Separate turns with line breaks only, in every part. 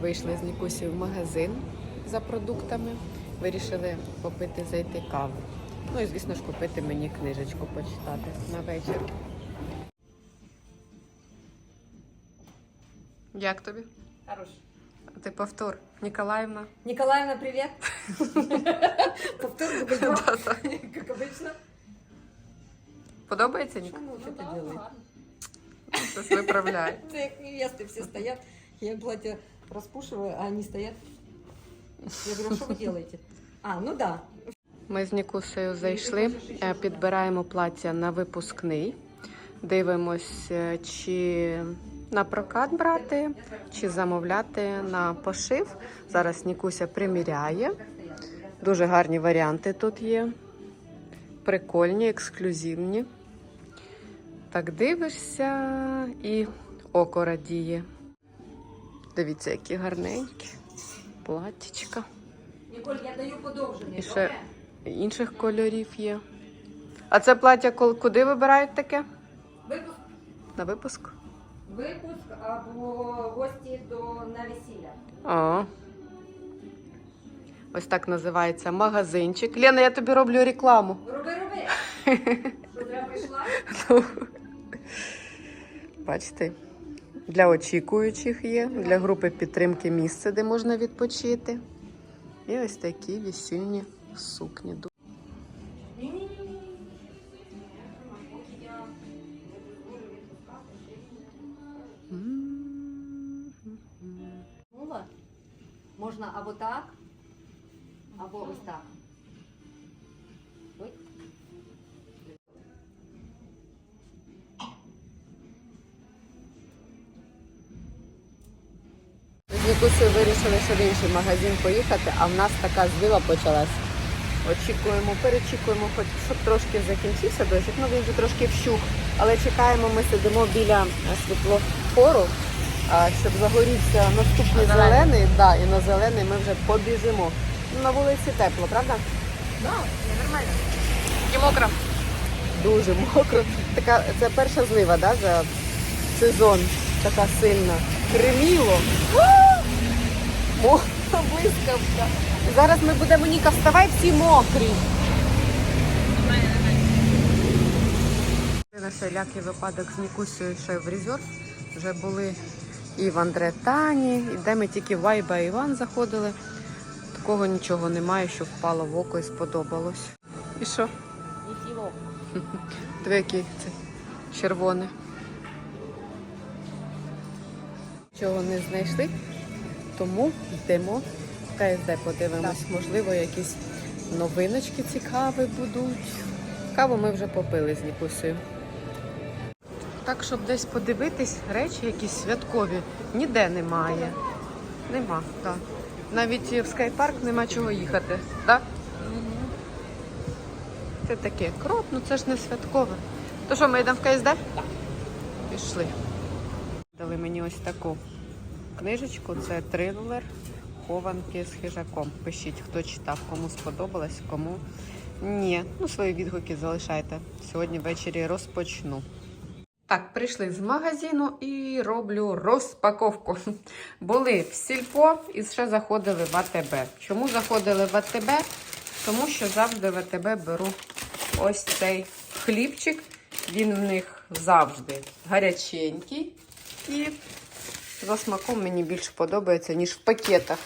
Вийшли з Нікусі в магазин за продуктами. Вирішили попити зайти каву. Ну і, звісно ж, купити мені книжечку почитати на вечір. Як тобі?
Хорош.
Ти повтор. Ніколаївна.
Николаевна, привет. Повтор дубль два, как обычно.
Подобається Ніка?
Ну, что ты делаешь?
Щось виправляє.
Это их невесты все стоят. Я им платье распушиваю, а они стоят. Я говорю, что вы делаете? А, ну да.
Ми з Нікусею зайшли, е, підбираємо плаття на випускний. Дивимось, е, чи на прокат брати, чи замовляти на пошив. Зараз Нікуся приміряє. Дуже гарні варіанти тут є. Прикольні, ексклюзивні. Так дивишся і око радіє. Дивіться, які гарненькі. Платтячка.
Николь, я даю подовжений.
І ще інших кольорів є. А це плаття куди вибирають таке?
Випуск,
На випуск?
випуск або гості до на весілля.
А. Ось так називається магазинчик. Лена, я тобі роблю рекламу.
Роби, роби. Що треба прийшла?
Бачите? Для очікуючих є, для групи підтримки місце, де можна відпочити. І ось такі весільні сукні.
Можна або так, або ось так.
З вирішили, що в інший магазин поїхати, а в нас така злива почалась. Очікуємо, перечікуємо, хоч щоб трошки закінчився дощик, ну він вже трошки вщух. Але чекаємо, ми сидимо біля е, світлофору, щоб загорівся наступний зелений, да, і на зелений ми вже побіжимо. Ну, На вулиці тепло, правда?
Да, нормально.
І мокро. Дуже мокро. Така, це перша злива, да, за сезон. Така сильна. Креміло. О, блискавка. Зараз ми будемо Ніка, вставай всі мокрі. На всілякий випадок з Нікусею йшов в резерв. Вже були і в Андретані, і де ми тільки в Вайба і Іван заходили. Такого нічого немає, що впало в око і сподобалось. І що?
Нічого.
Диви, який це червоний. Чого не знайшли, тому йдемо в КСД, подивимось. Можливо, якісь новиночки цікаві будуть. Каву ми вже попили з Нікусею. Так, щоб десь подивитись, речі якісь святкові, ніде немає. Нема, так. Навіть в скайпарк нема чого їхати, так? Це таке кроп, ну це ж не святкове. То що, ми йдемо в КСД? Так. Пішли. Дали мені ось таку книжечку, це трилер Хованки з хижаком. Пишіть, хто читав, кому сподобалось, кому ні. Ну, свої відгуки залишайте. Сьогодні ввечері розпочну. Так, прийшли з магазину і роблю розпаковку. Були в сільпо і ще заходили в АТБ. Чому заходили в АТБ? Тому що завжди в АТБ беру ось цей хлібчик. Він в них завжди гаряченький. І за смаком мені більше подобається, ніж в пакетах.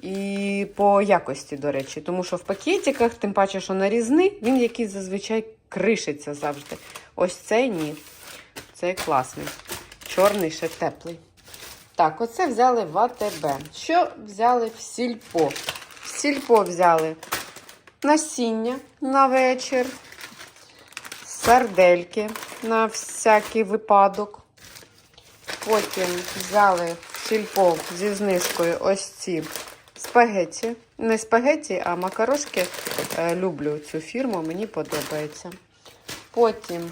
І по якості, до речі, тому що в пакетиках, тим паче, що нарізний, він якийсь зазвичай кришиться завжди. Ось цей ні. Цей класний. Чорний ще теплий. Так, оце взяли в АТБ. Що взяли в сільпо? В сільпо взяли насіння на вечір, сардельки на всякий випадок. Потім взяли сільпо зі знижкою ось ці спагетті. Не спагетті, а макарошки. Е, Люблю цю фірму, мені подобається. Потім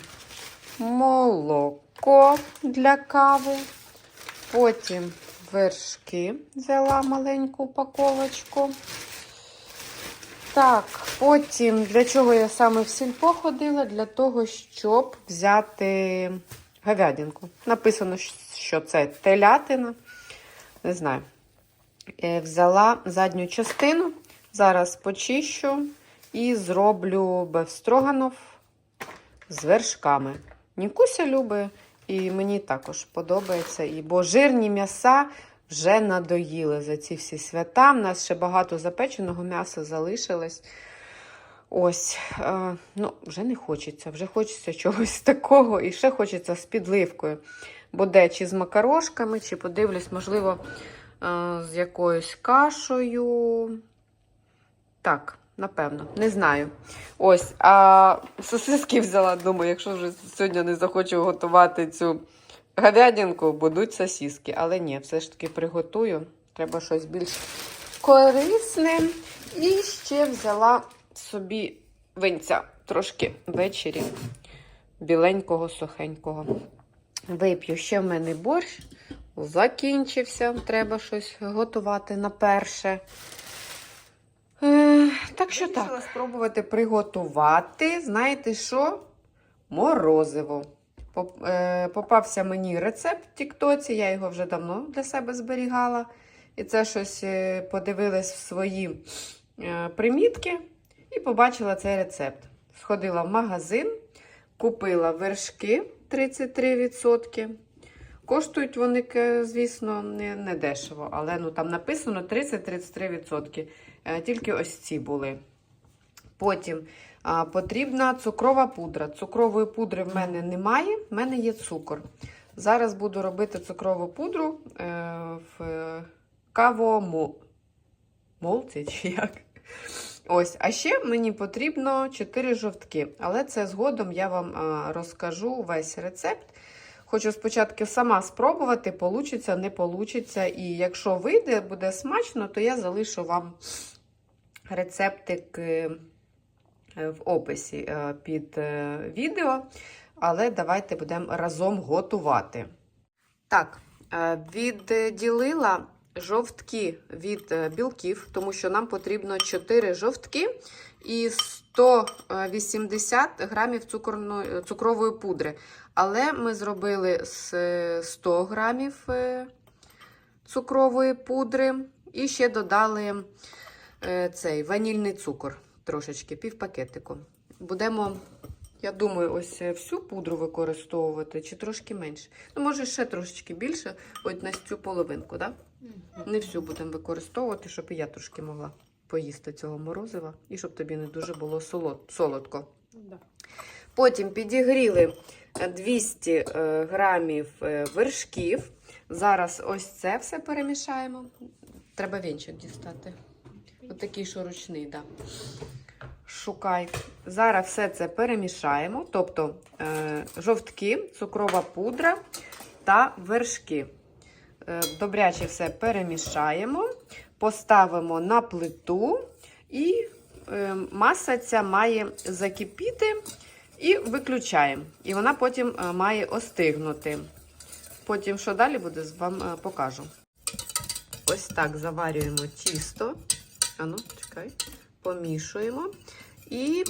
молоко для кави. Потім вершки взяла маленьку упаковочку. Так, потім для чого я саме в сільпо ходила? Для того, щоб взяти говядинку. Написано, що це телятина. Не знаю. Е, Взяла задню частину, зараз почищу і зроблю бефстроганов з вершками. Нікуся любить, і мені також подобається. І, бо жирні м'яса вже надоїли за ці всі свята. У нас ще багато запеченого м'яса залишилось. Ось, е, ну, вже не хочеться, вже хочеться чогось такого. І ще хочеться з підливкою. Буде чи з макарошками, чи подивлюсь, можливо, е, з якоюсь кашею. Так, напевно, не знаю. Ось, а сосиски взяла, думаю, якщо вже сьогодні не захочу готувати цю говядинку, будуть сосиски. Але ні, все ж таки приготую. Треба щось більш корисне. І ще взяла собі винця трошки ввечері біленького, сухенького. Вип'ю ще в мене борщ. Закінчився. Треба щось готувати на перше. Е, так що так. Вирішила спробувати приготувати. Знаєте що? Морозиво. Е, Попався мені рецепт в Тіктоці, я його вже давно для себе зберігала. І це щось е, подивилась в свої е, примітки і побачила цей рецепт. Сходила в магазин, купила вершки 33%. Коштують вони, звісно, не, не дешево, але ну, там написано 30-33%. Е, Тільки ось ці були. Потім а, потрібна цукрова пудра. Цукрової пудри в мене немає, в мене є цукор. Зараз буду робити цукрову пудру е, в е, кавомолці чи як. Ось, а ще мені потрібно 4 жовтки, але це згодом я вам а, розкажу весь рецепт. Хочу спочатку сама спробувати, получиться, не получиться. І якщо вийде, буде смачно, то я залишу вам рецептик е, в описі е, під е, відео. Але давайте будемо разом готувати. Так, е, відділила жовтки від е, білків, тому що нам потрібно 4 жовтки і 180 грамів цукорної, цукрової пудри. Але ми зробили з е, 100 грамів е, цукрової пудри і ще додали е, цей ванільний цукор трошечки, пів пакетику. Будемо, я думаю, ось е, всю пудру використовувати чи трошки менше. Ну, може, ще трошечки більше, от на цю половинку, так? Да? Не всю будемо використовувати, щоб і я трошки могла поїсти цього морозива і щоб тобі не дуже було солодко. Потім підігріли е, 200 е, грамів е, вершків. Зараз ось це все перемішаємо. Треба вінчик дістати. Отакий, що ручний, так. Да. Шукай. Зараз все це перемішаємо. Тобто е, жовтки, цукрова пудра та вершки. Е, добряче все перемішаємо, поставимо на плиту, і е, маса ця має закипіти і виключаємо. І вона потім е, має остигнути. Потім, що далі буде, вам покажу. Ось так заварюємо тісто. Ану, чекай, помішуємо. І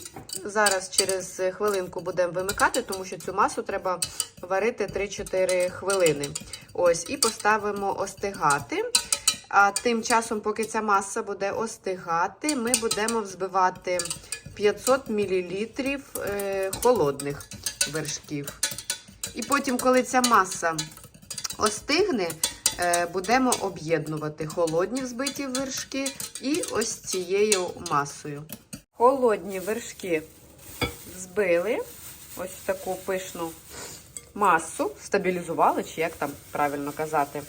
зараз через хвилинку будемо вимикати, тому що цю масу треба варити 3-4 хвилини. Ось, і поставимо остигати. А тим часом, поки ця маса буде остигати, ми будемо взбивати 500 мл е, холодних вершків. І потім, коли ця маса остигне, е, будемо об'єднувати холодні взбиті вершки і ось цією масою. Холодні вершки збили, ось таку пишну масу, стабілізували, чи як там правильно казати.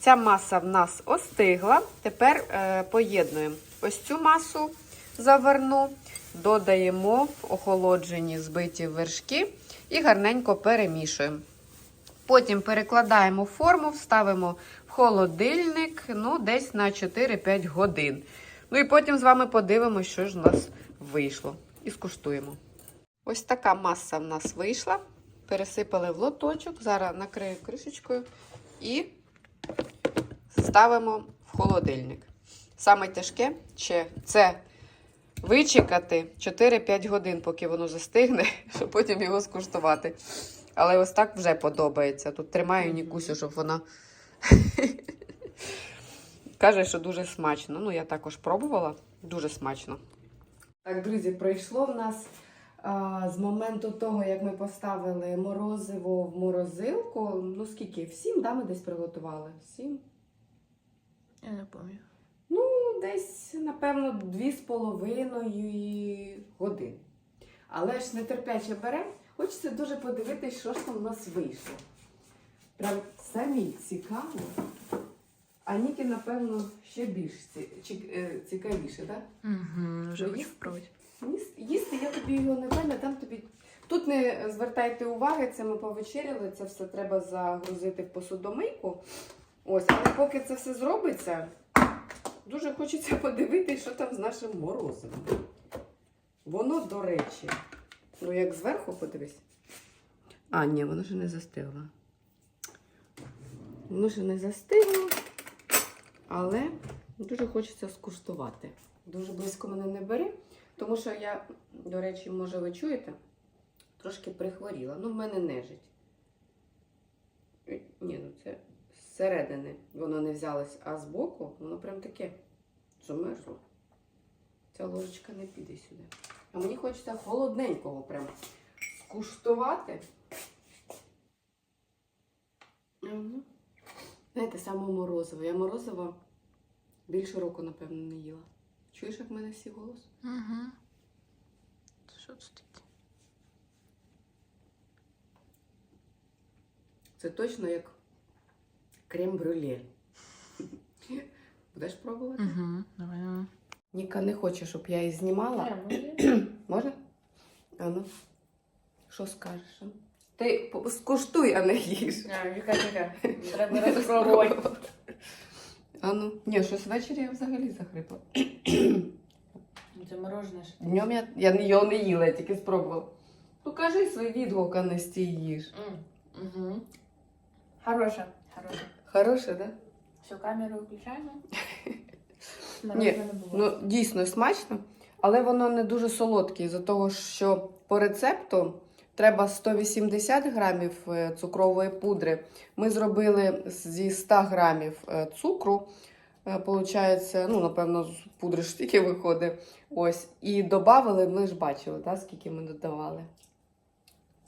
Ця маса в нас остигла. Тепер е, поєднуємо ось цю масу заварну, додаємо в охолоджені збиті вершки і гарненько перемішуємо. Потім перекладаємо форму, ставимо в холодильник ну, десь на 4-5 годин. Ну і потім з вами подивимося, що ж у нас вийшло. І скуштуємо. Ось така маса в нас вийшла. Пересипали в лоточок. Зараз накрию кришечкою і ставимо в холодильник. Саме тяжке ще це вичекати 4-5 годин, поки воно застигне, щоб потім його скуштувати. Але ось так вже подобається. Тут тримаю Нікусю, щоб вона каже, що дуже смачно. Ну, я також пробувала. Дуже смачно. Так, друзі, пройшло в нас а, з моменту того, як ми поставили морозиво в морозилку. Ну, скільки? В сім, да, ми десь приготували? В Сім?
Я не пам'ятаю.
Ну, десь, напевно, дві з половиною години. Але ж нетерпляче бере. Хочеться дуже подивитись, що ж там у нас вийшло. Прям самі цікаво. А Ніки, напевно, ще більш е, цікавіше, так?
Угу, вже хочу спробувати.
Їсти, я тобі його не я дам тобі. Тут не звертайте уваги, це ми повечеряли, це все треба загрузити в посудомийку. Ось, але поки це все зробиться, дуже хочеться подивитися, що там з нашим морозивом. Воно, до речі, ну як зверху подивись. А, ні, воно ще не застигло. Воно ще не застигло, але дуже хочеться скуштувати. Дуже близько мене не бери. Тому що я, до речі, може, ви чуєте, трошки прихворіла. Ну, в мене нежить. Е, Ні, ну це зсередини воно не взялось, а збоку воно прям таке замерзло. Ця ложечка не піде сюди. А мені хочеться холодненького прям скуштувати. Знаєте, саме морозиво. Я морозиво більше року, напевно, не їла. Чуєш, як в мене всі голос?
Угу. Що це таке?
Це точно як крем-брюле. Будеш пробувати?
Угу. Давай. давай.
Ніка не хоче, щоб я її знімала. Можна? А ну, що скажеш? А? Ти скуштуй, а не їж.
Віка, Віка. Треба розпробувати.
А ну, ні, щось ввечері я взагалі захрипла.
Це морожене. ж.
Днем я, я його не їла, я тільки спробувала. Ну кажи свій відгук, а не стій їж.
Угу. Хороша. Хороша.
Хороше, так? Да?
Все, камеру виключаємо.
Ні,
Морожене не було.
Ну, дійсно смачно, але воно не дуже солодке, із-за того, що по рецепту треба 180 грамів е, цукрової пудри. Ми зробили зі 100 грамів е, цукру. Е, Получається, ну, напевно, з пудри ж тільки виходить. Ось. І додали, ми ж бачили, да, скільки ми додавали.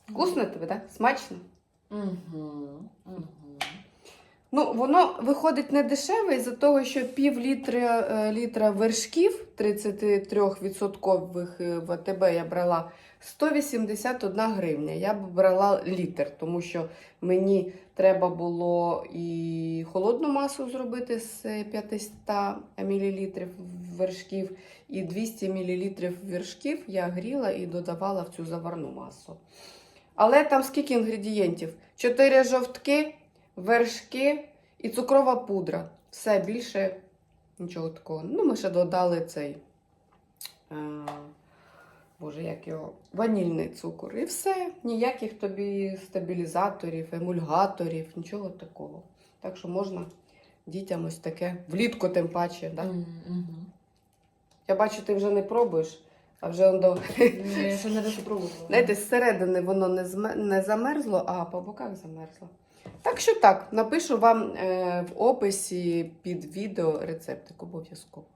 Вкусно тобі, так? Смачно?
Угу. Угу.
Ну, воно виходить не дешеве із-за того, що пів літра, літра вершків 33% е, в АТБ я брала 181 гривня. Я б брала літр, тому що мені треба було і холодну масу зробити з 500 мл вершків, і 200 мл вершків я гріла і додавала в цю заварну масу. Але там скільки інгредієнтів? 4 жовтки, вершки і цукрова пудра. Все більше нічого такого. Ну, ми ще додали цей. Боже, як його? Ванільний цукор. І все. Ніяких тобі стабілізаторів, емульгаторів, нічого такого. Так що можна дітям ось таке. Влітку тим паче. Да?
Угу.
Я бачу, ти вже не пробуєш, а вже.
Я ще не розпробувала.
Знаєте, зсередини воно не, зме- не замерзло, а по боках замерзло. Так що так, напишу вам е, в описі під відео рецептик обов'язково.